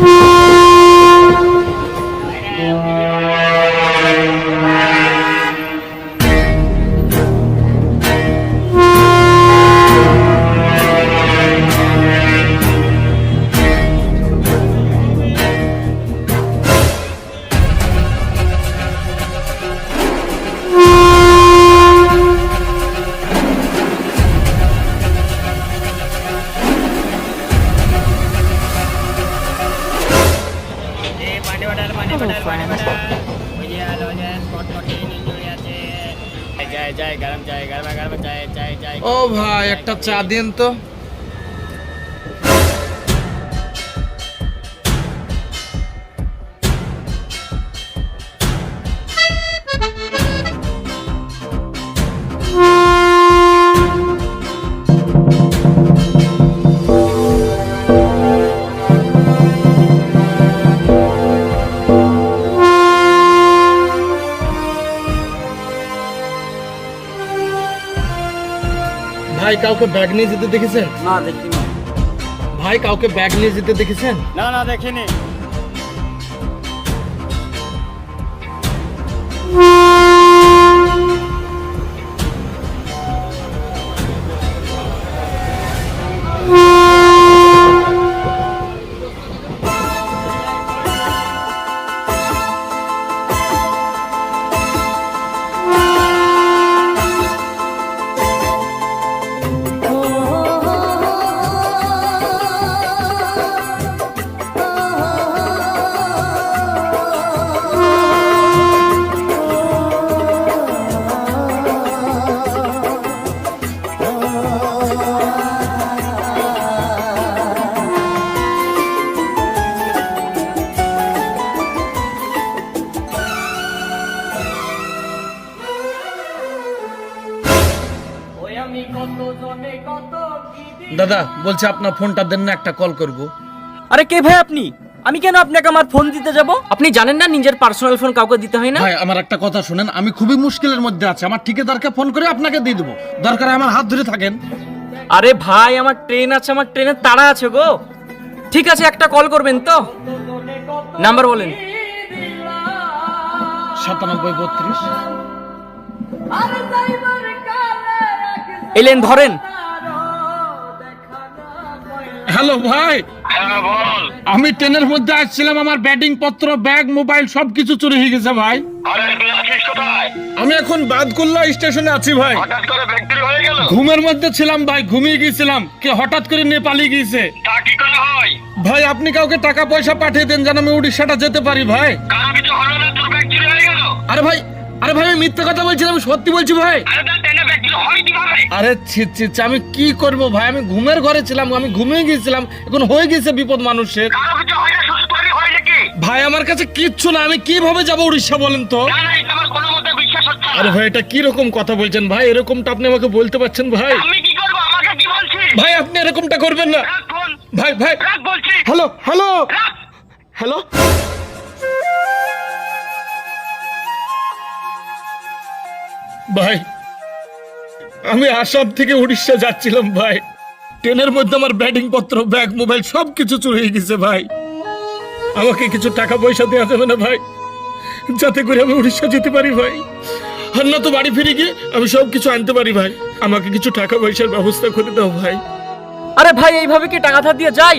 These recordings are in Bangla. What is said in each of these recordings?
you ও ভাই একটা চা দিন তো। কাউকে ব্যাগ নিয়ে যেতে দেখেছেন? না দেখিনি। ভাই কাউকে ব্যাগ নিয়ে যেতে দেখেছেন? না না দেখিনি। দাদা বলছে আপনার ফোনটা দেন না একটা কল করব। আরে কে ভাই আপনি? আমি কেন আপনাকে আমার ফোন দিতে যাব? আপনি জানেন না নিজের পার্সোনাল ফোন কাউকে দিতে হয় না? ভাই আমার একটা কথা শুনেন আমি খুবই মুশকিলের মধ্যে আছি। আমার ঠিকাদারকে ফোন করে আপনাকে দিয়ে দেবো। দরকার হয় আমার হাত ধরে থাকেন। আরে ভাই আমার ট্রেন আছে আমার ট্রেনের তাড়া আছে গো। ঠিক আছে একটা কল করবেন তো। নাম্বার বলেন। সাতানব্বই বত্রিশ। এলেন ধরেন। হ্যালো ভাই। আমি ট্রেনের মধ্যে আসছিলাম আমার ব্যাটিং পত্র ব্যাগ মোবাইল সবকিছু চুরি হয়ে গেছে ভাই। আমি এখন বাদকুল্লা স্টেশনে আছি ভাই। হয়ে ঘুমের মধ্যে ছিলাম ভাই ঘুমিয়ে গিয়েছিলাম কে হঠাৎ করে নিয়ে পালিয়ে গিয়েছে হয়? ভাই আপনি কাউকে টাকা পয়সা পাঠিয়ে দেন যেন আমি উড়িষ্যাটা যেতে পারি ভাই। হয়ে আরে ভাই আরে ভাই আমি মিথ্যে কথা বলছি না, আমি সত্যি বলছি ভাই। আরে ছি আমি কি করব ভাই? আমি ঘুমের ঘরে ছিলাম আমি ঘুমিয়ে গিয়েছিলাম এখন হয়ে গেছে বিপদ মানুষের। ভাই আমার কাছে কিচ্ছু না আমি কীভাবে যাব উড়িষ্যা বলেন তো? আরে ভাই এটা কি রকম কথা বলছেন ভাই? এরকমটা আপনি আমাকে বলতে পারছেন ভাই? আমি কি করব? আমাকে কি বলছিস? ভাই আপনি এরকমটা করবেন না। ভাই ভাই। Hello hello. হ্যালো। ভাই আমি আসাম থেকে উড়িষ্যা যাচ্ছিলাম, ভাই। ট্রেনের মধ্যে আমার ব্যাটিং পত্র, ব্যাগ, মোবাইল সব কিছু চুরি হয়ে গেছে, ভাই। আমাকে কিছু টাকা পয়সা দেওয়া যাবে না, ভাই। যাতে করে আমি উড়িষ্যা যেতে পারি, ভাই। আর না তো বাড়ি ফিরে গিয়ে আমি সব কিছু আনতে পারি, ভাই। আমাকে কিছু টাকা পয়সার ব্যবস্থা করে দাও, ভাই। আরে ভাই, এইভাবে কি টাকা ধার দিয়ে যাই?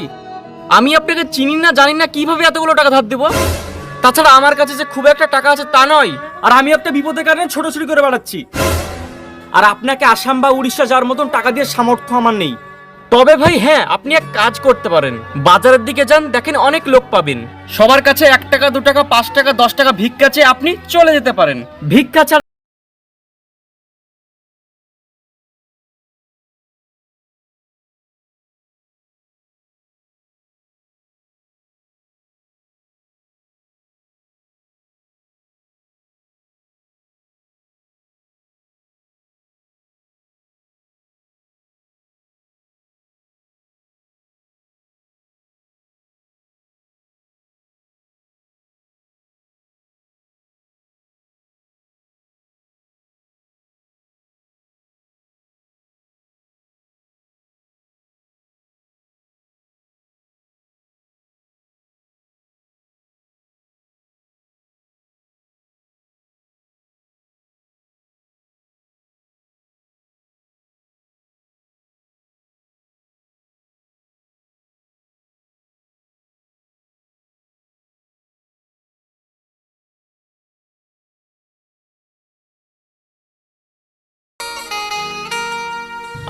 আমি আপনাকে চিনি না, জানি না কীভাবে এতগুলো টাকা ধার দেবো। তাছাড়া আমার কাছে যে খুব একটা টাকা আছে তা নয়। আর আমি একটা বিপদের কারণে ছোটাছুটি করে বেড়াচ্ছি। আর আপনাকে আসাম বা উড়িষ্যা যাওয়ার মতন টাকা দিয়ে সামর্থ্য আমার নেই। তবে ভাই হ্যাঁ আপনি এক কাজ করতে পারেন। বাজারের দিকে যান, দেখেন অনেক লোক পাবেন। সবার কাছে এক টাকা, দু টাকা, পাঁচ টাকা, দশ টাকা ভিক্ষা চেয়ে আপনি চলে যেতে পারেন। ভিক্ষা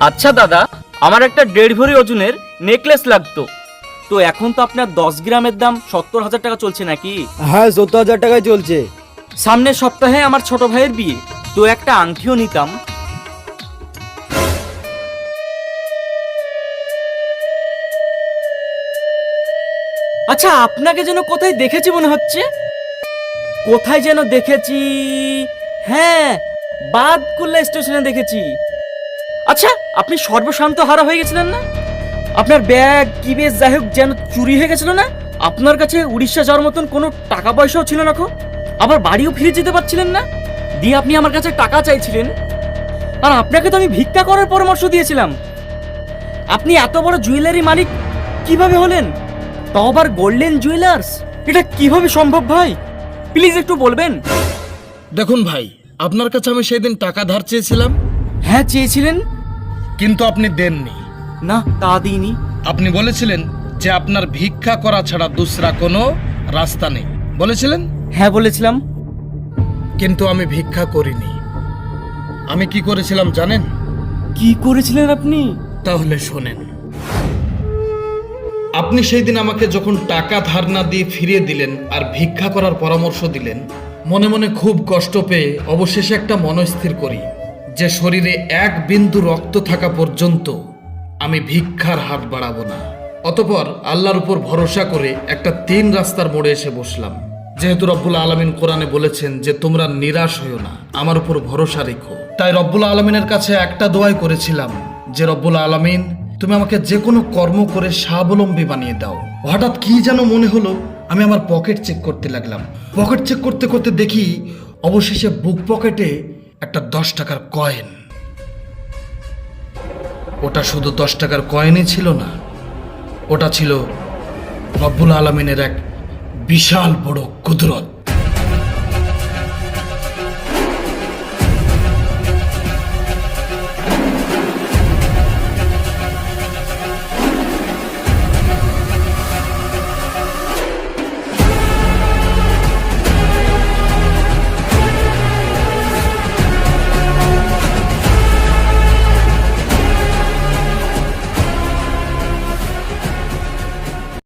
আচ্ছা দাদা আমার একটা দেড় ভরি ওজনের নেকলেস লাগতো। তো এখন তো আপনার দশ গ্রামের দাম সত্তর হাজার টাকা চলছে নাকি? হ্যাঁ সত্তর হাজার টাকায় চলছে। সামনের সপ্তাহে আমার ছোট ভাইয়ের বিয়ে। তো একটা আংটিও নিতাম। আচ্ছা আপনাকে যেন কোথায় দেখেছি মনে হচ্ছে? কোথায় যেন দেখেছি? হ্যাঁ বাদকুল্লা স্টেশনে দেখেছি। আচ্ছা আপনি সর্বশান্ত হারা হয়ে গেছিলেন না? আপনার ব্যাগ কি বেশ যাই হোক যেন চুরি হয়ে গেছিল না? আপনার কাছে উড়িষ্যা যাওয়ার মতন কোনো টাকা পয়সাও ছিল না খো আবার বাড়িও ফিরে যেতে পারছিলেন না? দিয়ে আপনি আমার কাছে টাকা চাইছিলেন। আর আপনাকে তো আমি ভিক্ষা করার পরামর্শ দিয়েছিলাম। আপনি এত বড় জুয়েলারি মালিক কীভাবে হলেন? তাও আবার গোল্ডেন জুয়েলার্স এটা কীভাবে সম্ভব ভাই? প্লিজ একটু বলবেন। দেখুন ভাই আপনার কাছে আমি সেদিন টাকা ধার চেয়েছিলাম। হ্যাঁ চেয়েছিলেন। কিন্তু আপনি দেননি। না তা দিইনি। আপনি বলেছিলেন যে আপনার ভিক্ষা করা ছাড়া দুসরা কোনো রাস্তা নেই। বলেছিলেন? হ্যাঁ বলেছিলাম। কিন্তু আমি ভিক্ষা করিনি। আমি কি করেছিলাম জানেন? কি করেছিলেন আপনি? তাহলে শোনেন। আপনি সেই দিন আমাকে যখন টাকা ধার না দিয়ে ফিরিয়ে দিলেন আর ভিক্ষা করার পরামর্শ দিলেন মনে মনে খুব কষ্ট পেয়ে অবশেষে একটা মনস্থির করি। যে শরীরে এক বিন্দু রক্ত থাকা পর্যন্ত আমি ভিক্ষার হাত বাড়াবো না। অতপর আল্লাহর উপর ভরসা করে একটা তিন রাস্তার মোড়ে এসে বসলাম। যেহেতু রব্বুল আলমিন কোরআনে বলেছেন যে, তোমরা নিরাশ হইও না, আমার উপর ভরসা রেখো। তাই রব্বুল আলমিনের কাছে একটা দোয়াই করেছিলাম যে, রব্বুল আলমিন, তুমি আমাকে যে কোনো কর্ম করে স্বাবলম্বী বানিয়ে দাও। হঠাৎ কি যেন মনে হলো, আমি আমার পকেট চেক করতে লাগলাম। পকেট চেক করতে করতে দেখি, অবশেষে বুক পকেটে একটা দশ টাকার কয়েন। ওটা শুধু দশ টাকার কয়েনই ছিল না, ওটা ছিল রব্বুল আলমিনের এক বিশাল বড় কুদরত।